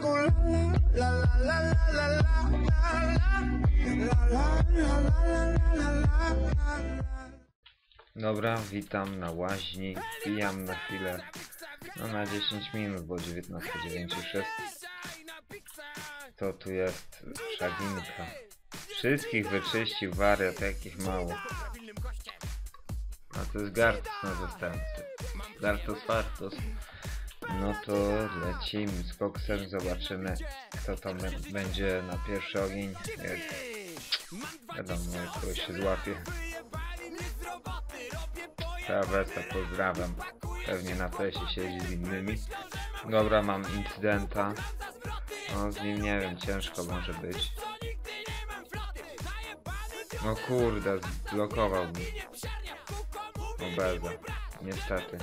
con la la la la la Dobra, witam na łaźni, pijam na chwilę, no na 10 minut, bo 19.96 To tu jest szaginka Wszystkich wyczyścił wariat, jakich mało. A to jest Gartus na zastępcy. Gartus Fartus no to lecimy z koksem, zobaczymy kto tam będzie na pierwszy ogień. Jak wiadomo, kogoś się złapie. Trawesa pozdrawiam. Pewnie na plesie siedzi z innymi. Dobra, mam incydenta. No z nim nie wiem, ciężko może być. No kurde, zblokował mi. Obeza. Niestety.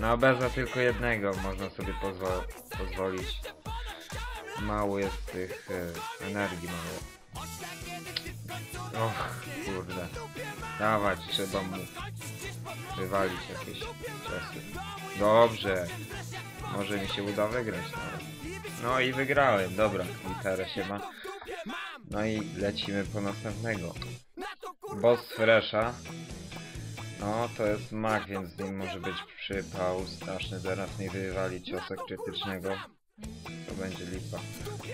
Na obeza tylko jednego można sobie pozwo pozwolić. Mało jest tych e, energii mało. Och, kurde. Dawać, trzeba mu wywalić jakieś czasy. Dobrze. Może mi się uda wygrać nawet. No i wygrałem, dobra. Gitarę się ma. No i lecimy po następnego. Boss Fresha. No, to jest mag, więc z nim może być przypał straszny. Zaraz mi wywali ciosa krytycznego. To będzie lipa.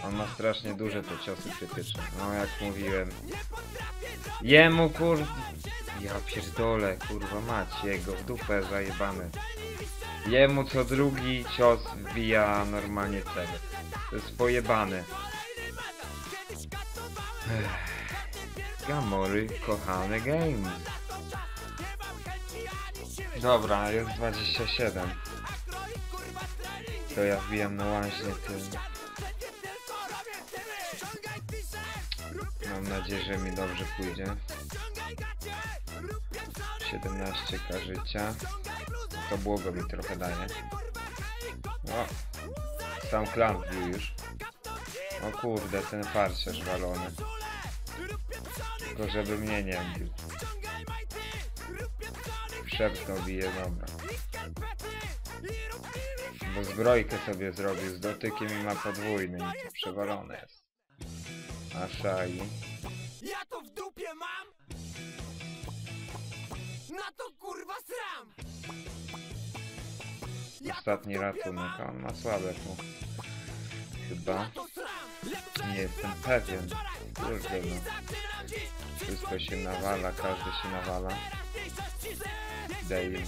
On ma strasznie duże te ciosy krytyczne. No, jak mówiłem. Jemu kur... Ja pierdolę, kurwa mać, jego w dupę zajebany. Jemu co drugi cios wbija normalnie cel. To jest pojebany. Ech. Gamory, kochane games. Dobra, jest 27. To ja wbijam na łaźnię tym. Mam nadzieję, że mi dobrze pójdzie. 17k życia. To błogo mi trochę daje. O! Sam klan wbił już. O kurde, ten farciarz walony. Tylko żeby mnie nie bił. Szepnął bije, dobra. Bo zbrojkę sobie zrobił z dotykiem i ma podwójny i to przewalone jest. A szai. Ja to w dupie mam! Na to kurwa sram! Ostatni ratunek, a on ma słabe tu. Chyba. Nie jestem pewien. Kurde no. Wszystko się nawala, każdy się nawala. Dave.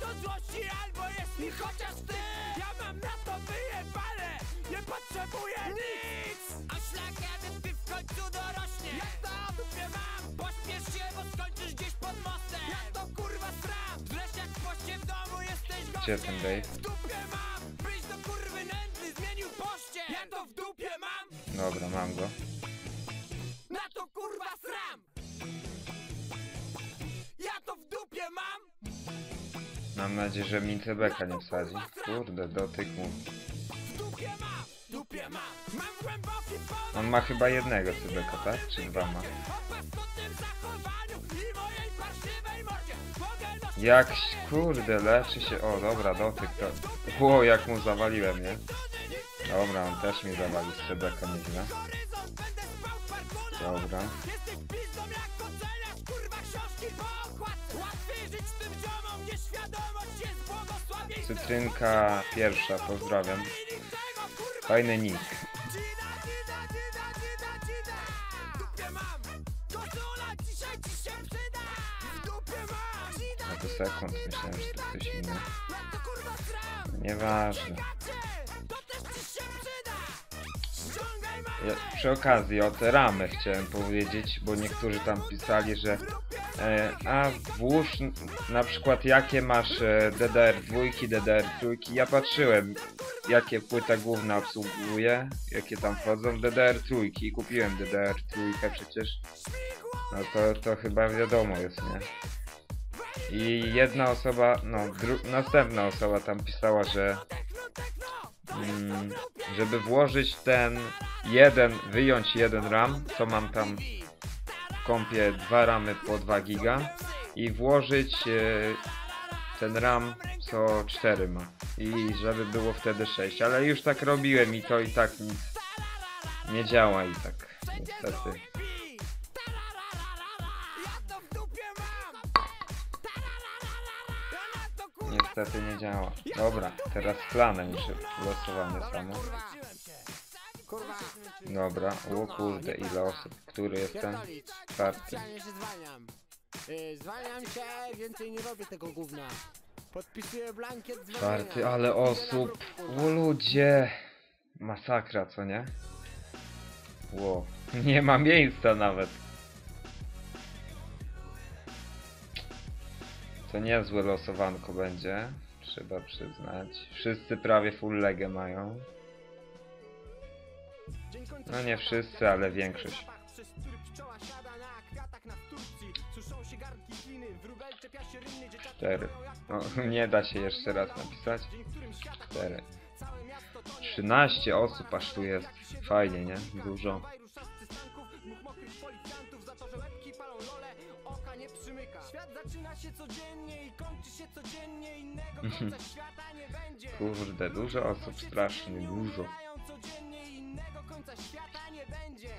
to złości albo jest mi chociaż ty! Ja mam na to wyjebane! Nie potrzebuję nic! A szlachetny ty w końcu dorośnie! Ja to w dupie mam! Pośpiesz się, bo skończysz gdzieś pod mostem! Ja to kurwa sram! Wreszcie jak w poście w domu jesteś Gdzie gościem! ten Dave? W dupie mam! Byś do kurwy nędzy zmienił poście! Ja to w dupie mam! Dobra, mam go. Mam nadzieję, że mi Cebeka nie wsadzi. Kurde, dotyk mu. On ma chyba jednego Cebeka, tak? Czy dwa ma? Jak, kurde, leczy się. O, dobra, dotyk to. Ło, jak mu zawaliłem, nie? Dobra, on też mi zawalił z Cebeka nieźle. Dobra. Cytrynka pierwsza, pozdrawiam. Fajny nick. A to sekund, myślałem, że to ktoś inny. Nieważne. Ja, przy okazji o te ramy chciałem powiedzieć, bo niektórzy tam pisali, że a włóż na przykład jakie masz e, DDR2, DDR3. Ja patrzyłem jakie płyta główna obsługuje, jakie tam wchodzą DDR3 i kupiłem DDR3 przecież. No to, to chyba wiadomo jest, nie? I jedna osoba, no następna osoba tam pisała, że mm, żeby włożyć ten jeden, wyjąć jeden RAM, co mam tam w kompie dwa ramy po 2 giga i włożyć e, ten RAM co 4 ma. I żeby było wtedy 6, ale już tak robiłem i to i tak nic nie działa i tak niestety. Niestety nie działa. Dobra, teraz planem muszę losowanie samo. Kurwa, Dobra, o kurde, ile osób, który jestem? pierdolić. Czwarty. Oficjalnie się zwalniam. Yy, zwalniam się, więcej nie robię tego gówna. Podpisuję blankiet zwolnienia. Czwarty, ale osób, o ludzie. Masakra, co nie? Ło, nie ma miejsca nawet. To niezłe losowanko będzie, trzeba przyznać. Wszyscy prawie full legę mają. No nie wszyscy, ale większość. Cztery. No, nie da się jeszcze raz napisać. Cztery. Całe miasto tonie. 13 osób aż tu jest. Fajnie, nie? Dużo. Kurde, dużo osób, strasznie dużo. Końca świata nie będzie.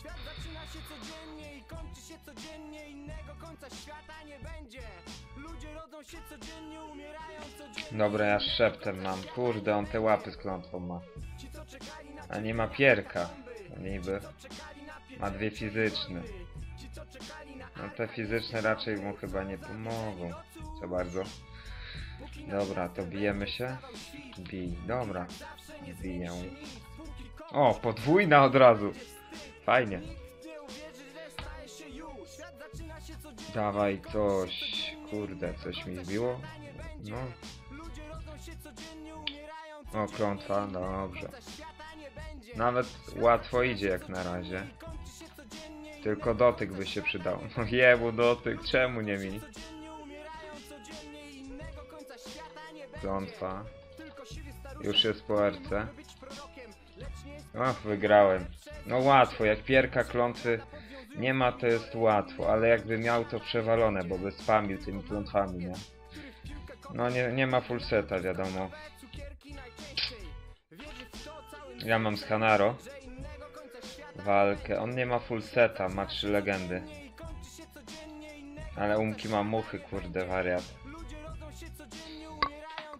Świat zaczyna się codziennie i kończy się codziennie, innego końca świata nie będzie. Ludzie rodzą się codziennie, umierają codziennie. Dobra, ja szeptem mam. Kurde, on te łapy z klątwą ma. A nie ma pierka. Niby. Ma dwie fizyczne. No te fizyczne raczej mu chyba nie pomogą. Co bardzo. Dobra, to bijemy się. Bij, dobra. Biję. O, podwójna od razu. Fajnie. Dawaj coś. Kurde, coś mi zbiło? No. O, klątwa, dobrze. Nawet łatwo idzie jak na razie. Tylko dotyk by się przydał. No jemu dotyk, czemu nie mi? Klątwa. Już jest po RC. O, wygrałem. No łatwo, jak pierka klątwy nie ma, to jest łatwo, ale jakby miał to przewalone, bo by spamił tymi klątwami, nie? No nie, nie ma full seta, wiadomo. Ja mam z Hanaro walkę. On nie ma full seta, ma trzy legendy. Ale umki ma muchy, kurde, wariat.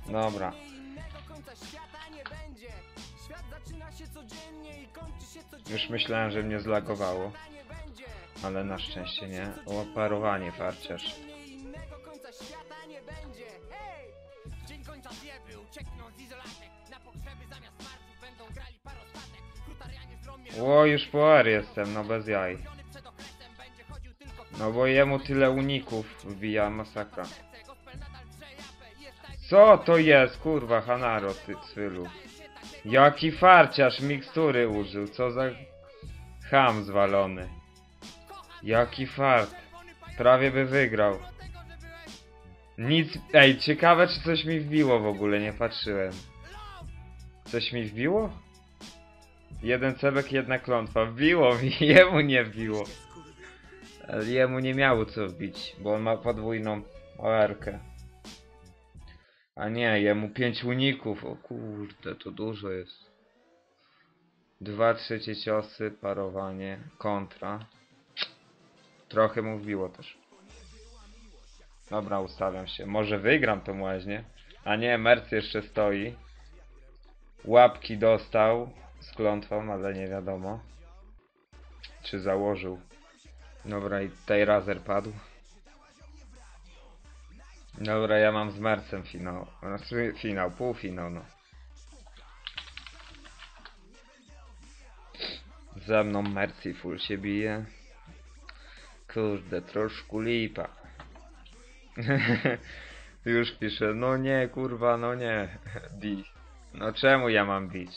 Dobra. Już myślałem, że mnie zlagowało. Ale na szczęście nie. O, parowanie, farciarz. O, już po jestem, no bez jaj. No bo jemu tyle uników wbija, masakra. Co to jest, kurwa, Hanaro, ty cylu. Jaki farciarz mikstury użył, co za ham zwalony. Jaki fart. Prawie by wygrał. Nic, ej, ciekawe czy coś mi wbiło w ogóle, nie patrzyłem. Coś mi wbiło? Jeden cebek, jedna klątwa. Wbiło mi, jemu nie wbiło. Jemu nie miało co wbić, bo on ma podwójną OR-kę. A nie, jemu pięć uników. O kurde, to dużo jest. Dwa trzecie ciosy, parowanie, kontra. Trochę mu wbiło też. Dobra, ustawiam się. Może wygram tą łaźnię. A nie, Merc jeszcze stoi. Łapki dostał z klątwą, ale nie wiadomo. Czy założył. Dobra, i tutaj razer padł. Dobra, ja mam z Mercem finał. Znaczy finał, półfinał, no. Ze mną Merciful się bije. Kurde, troszkę lipa. Już pisze, no nie, kurwa, no nie. Bij. No czemu ja mam bić?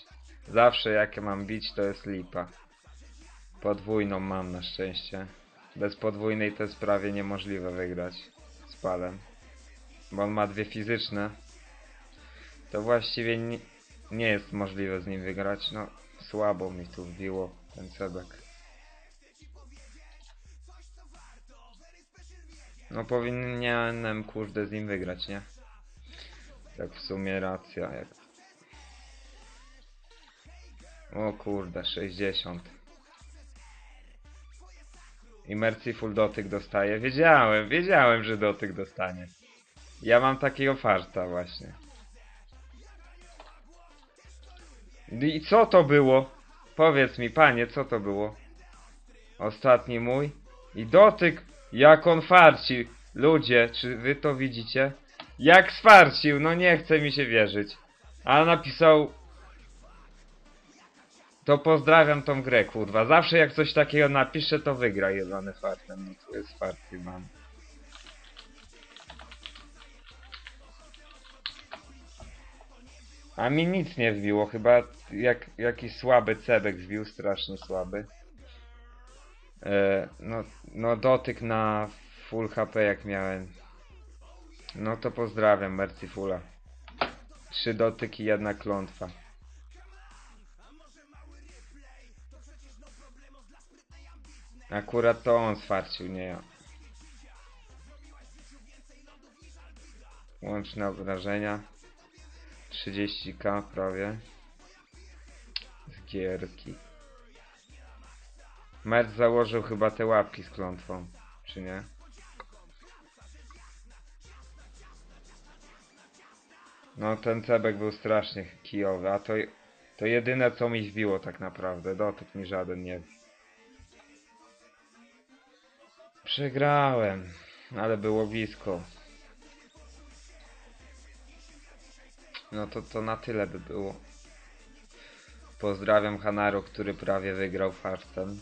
Zawsze jak ja mam bić, to jest lipa. Podwójną mam na szczęście. Bez podwójnej to jest prawie niemożliwe wygrać z palem. Bo on ma dwie fizyczne. To właściwie nie, jest możliwe z nim wygrać. No, słabo mi tu wbiło ten cebek. No powinienem kurde z nim wygrać, nie? Tak w sumie racja. Jak... O kurde, 60. I Merciful dotyk dostaje. Wiedziałem, wiedziałem, że dotyk dostanie. Ja mam takiego farta właśnie. I co to było? Powiedz mi, panie, co to było? Ostatni mój. I dotyk, jak on farci. Ludzie, czy wy to widzicie? Jak sfarcił, no nie chce mi się wierzyć. A napisał... To pozdrawiam tą grę, kurwa. Zawsze jak coś takiego napisze, to wygra jebany fartem. No to jest fart, mam. A mi nic nie wbiło, chyba jak, jakiś słaby cebek wbił, strasznie słaby. E, no, no dotyk na full HP jak miałem. No to pozdrawiam Mercifula. Trzy dotyki, jedna klątwa. Akurat to on sfarcił, nie ja. Łączne obrażenia. 30k prawie. Z gierki. Merc założył chyba te łapki z klątwą, czy nie? No ten cebek był strasznie kijowy, a to, to jedyne co mi wbiło tak naprawdę, dotyk mi żaden nie. Przegrałem, ale było blisko. No to to na tyle by było. Pozdrawiam Hanaru, który prawie wygrał fartem.